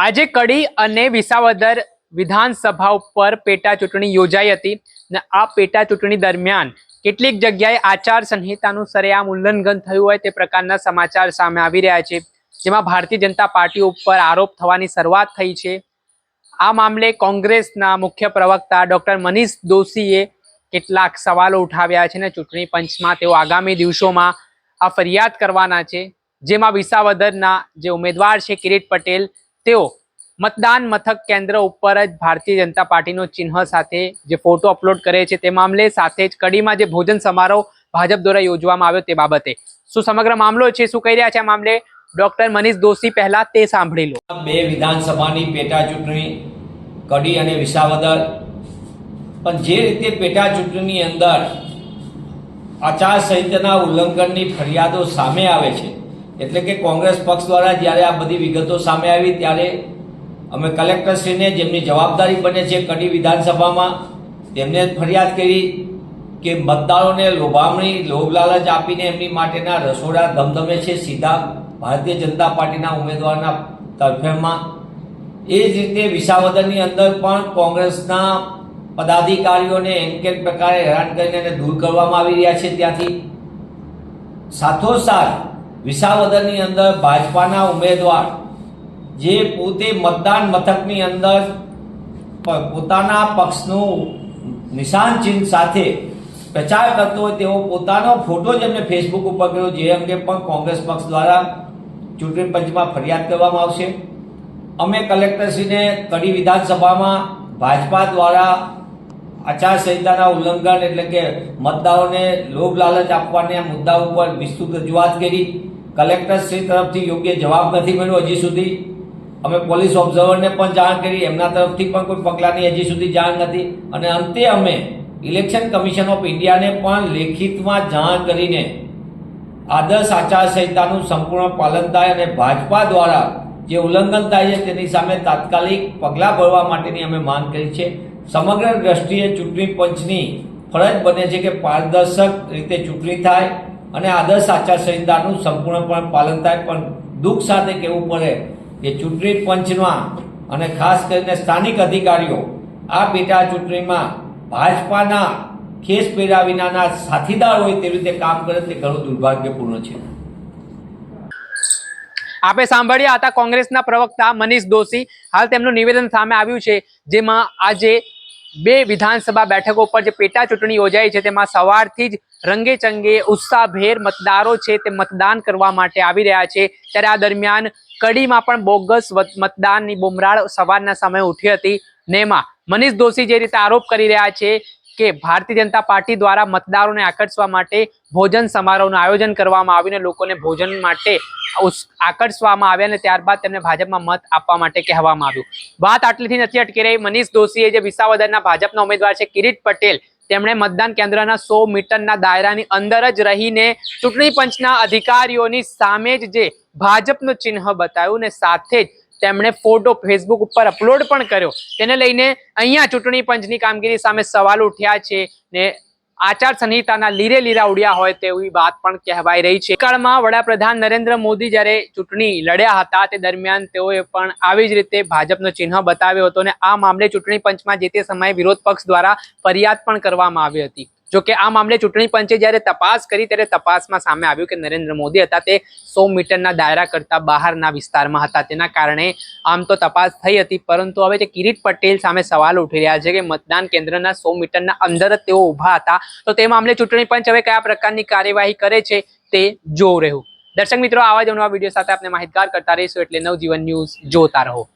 આજે કડી અને વિસાવદર વિધાનસભા ઉપર પેટા ચૂંટણી યોજાઈ હતી ને આ પેટા ચૂંટણી દરમિયાન કેટલીક જગ્યાએ આચાર સંહિતાનું સરેઆમ ઉલ્લંઘન થયું હોય તે પ્રકારના સમાચાર સામે આવી રહ્યા છે. જેમાં ભારતીય જનતા પાર્ટી ઉપર આરોપ થવાની શરૂઆત થઈ છે. આ મામલે કોંગ્રેસના મુખ્ય પ્રવક્તા ડોક્ટર મનીષ દોશીએ કેટલાક સવાલો ઉઠાવ્યા છે ને ચૂંટણી પંચમાં તેઓ આગામી દિવસોમાં આ ફરિયાદ કરવાના છે. જેમાં વિસાવદરના જે ઉમેદવાર છે કિરીટ પટેલ તેઓ મતદાન મથક કેન્દ્ર ઉપર જ ભારતીય જનતા પાર્ટીનો ચિહ્ન સાથે જે ફોટો અપલોડ કરે છે તે મામલે સાથે જ કડીમાં જે ભોજન સમારોહ ભાજપ દ્વારા યોજવામાં આવ્યો તે બાબતે. શું સમગ્ર મામલો છે? શું કહી રહ્યા છે આ મામલે? ડોક્ટર મનીષ દોશી પહેલા તે સાંભળી લો. બે વિધાનસભાની પેટા ચૂંટણી કડી અને વિસાવદર. પણ જે રીતે પેટા ચૂંટણીની અંદર આચારસંહિતાના ઉલ્લંઘનની ફરિયાદો સામે આવે છે એટલે કે કોંગ્રેસ પક્ષ દ્વારા જ્યારે આ બધી વિગતો સામે આવી, ત્યારે અમે કલેક્ટરશ્રીને જેમની જવાબદારી બને છે કડી વિધાનસભામાં, તેમને ફરિયાદ કરી કે મતદારોને લોભામણી લોભ લાલચ આપીને એમની માટેના રસોડા ધમધમે છે સીધા ભારતીય જનતા પાર્ટીના ઉમેદવારના તરફેણમાં. એ જ રીતે વિસાવદરની અંદર પણ કોંગ્રેસના પદાધિકારીઓને એમ કેમ પ્રકારે હેરાન કરીને દૂર કરવામાં આવી રહ્યા છે. ત્યાંથી સાથોસાથ વિસાવદરની અંદર ભાજપાના ઉમેદવાર જે પોતે મતદાન મથકની અંદર પોતાના પક્ષનું નિશાન ચિહ્ન સાથે પ્રચાર કરતો હોય તેવો પોતાનો ફોટો જ એમને ફેસબુક ઉપર કર્યો જે અંગે પણ કોંગ્રેસ પક્ષ દ્વારા ચૂંટણી પંચમાં ફરિયાદ કરવામાં આવશે. અમે કલેક્ટરશ્રીને કડી વિધાનસભામાં ભાજપા દ્વારા આચારસંહિતાના ઉલ્લંઘન એટલે કે મતદારોને લોભ લાલચ આપવાના મુદ્દા ઉપર વિસ્તૃત રજૂઆત કરી. કલેક્ટરશ્રી તરફથી યોગ્ય જવાબ નથી મળ્યો હજી સુધી. અમે પોલીસ ઓબ્ઝર્વરને પણ જાણ કરી, એમના તરફથી પણ કોઈ પગલાંની હજી સુધી જાણ નથી. અને અંતે અમે ઇલેક્શન કમિશન ઓફ ઇન્ડિયાને પણ લેખિતમાં જાણ કરીને આદર્શ આચારસંહિતાનું સંપૂર્ણ પાલન થાય અને ભાજપા દ્વારા જે ઉલ્લંઘન થાય છે તેની સામે તાત્કાલિક પગલાં ભરવા માટેની અમે માંગ કરી છે. સમગ્ર દ્રષ્ટિએ ચૂંટણી પંચની ફરજ બને છે કે પારદર્શક રીતે ચૂંટણી થાય અને આદર્શ આચારસંહિતાનું સંપૂર્ણપણે પાલન થાય. પણ દુઃખ સાથે કહેવું પડે કે ચૂંટણી પંચમાં અને ખાસ કરીને સ્થાનિક અધિકારીઓ આ પેટા ચૂંટણીમાં ભાજપાના ખેસ પહેર્યા વિનાના સાથીદાર હોય તેવી રીતે કામ કરે તે ઘણું દુર્ભાગ્યપૂર્ણ છે. આપે સાંભળ્યા હતા કોંગ્રેસના પ્રવક્તા મનીષ દોશી. હાલ તેમનું નિવેદન સામે આવ્યું છે, જેમાં આજે બે વિધાનસભા બેઠકો પર જે પેટા ચૂંટણી યોજાઈ છે, તેમાં સવારથી જ રંગે ચંગે ઉત્સાહભેર મતદારો છે તે મતદાન કરવા માટે આવી રહ્યા છે. ત્યારે આ દરમિયાન કડીમાં પણ બોગસ મતદાનની બુમરાળ સવારના સમયે ઉઠી હતી. નેમા મનીષ દોશી જે રીતે આરોપ કરી રહ્યા છે કે ભારતીય જનતા પાર્ટી દ્વારા મતદારોને આકર્ષવા માટે ભોજન સમારોહનું આયોજન કરવામાં આવ્યું અને લોકોને ભોજન માટે આકર્ષવામાં આવ્યા અને ત્યારબાદ તેમને ભાજપમાં મત આપવા માટે કહેવામાં આવ્યું. વાત આટલીથી નથી અટકી રહી. મનીષ દોશીએ જે વિસાવદરના ભાજપના ઉમેદવાર છે, કિરીટ પટેલ, તેમણે મતદાન કેન્દ્રના સો મીટરના દાયરાની અંદર જ રહીને ચૂંટણી પંચના અધિકારીઓની સામે જ જે ભાજપનું ચિહ્ન બતાવ્યું ને સાથે જ તેમણે ફોટો ફેસબુક ઉપર અપલોડ પણ કર્યો. તેને લઈને અહીંયા ચૂંટણી પંચની કામગીરી સામે સવાલ ઉઠ્યા છે ને આચાર સંહિતાના લીરે લીરા ઉડ્યા હોય તેવી વાત પણ કહેવાય રહી છે. કાળમાં વડાપ્રધાન નરેન્દ્ર મોદી જ્યારે ચૂંટણી લડ્યા હતા તે દરમિયાન તેઓએ પણ આવી જ રીતે ભાજપનો ચિહ્ન બતાવ્યો હતો અને આ મામલે ચૂંટણી પંચમાં જે તે સમયે વિરોધ પક્ષ દ્વારા ફરિયાદ પણ કરવામાં આવી હતી. જો કે આ મામલે ચૂંટણી પંચે જ્યારે તપાસ કરી, ત્યારે તપાસમાં સામે આવ્યું કે નરેન્દ્ર મોદી હતા તે સો મીટરના દાયરા કરતા બહારના વિસ્તારમાં હતા. તેના કારણે આમ તો તપાસ થઈ હતી, પરંતુ હવે જે કિરીટ પટેલ સામે સવાલ ઉઠી રહ્યા છે કે મતદાન કેન્દ્રના સો મીટરના અંદર જ તેઓ ઊભા હતા, તો તે મામલે ચૂંટણી પંચ હવે કયા પ્રકારની કાર્યવાહી કરે છે તે જોવું રહ્યું. દર્શક મિત્રો, આવા જ વીડિયો સાથે આપણે માહિતગાર કરતા રહીશું, એટલે નવજીવન ન્યૂઝ જોતા રહો.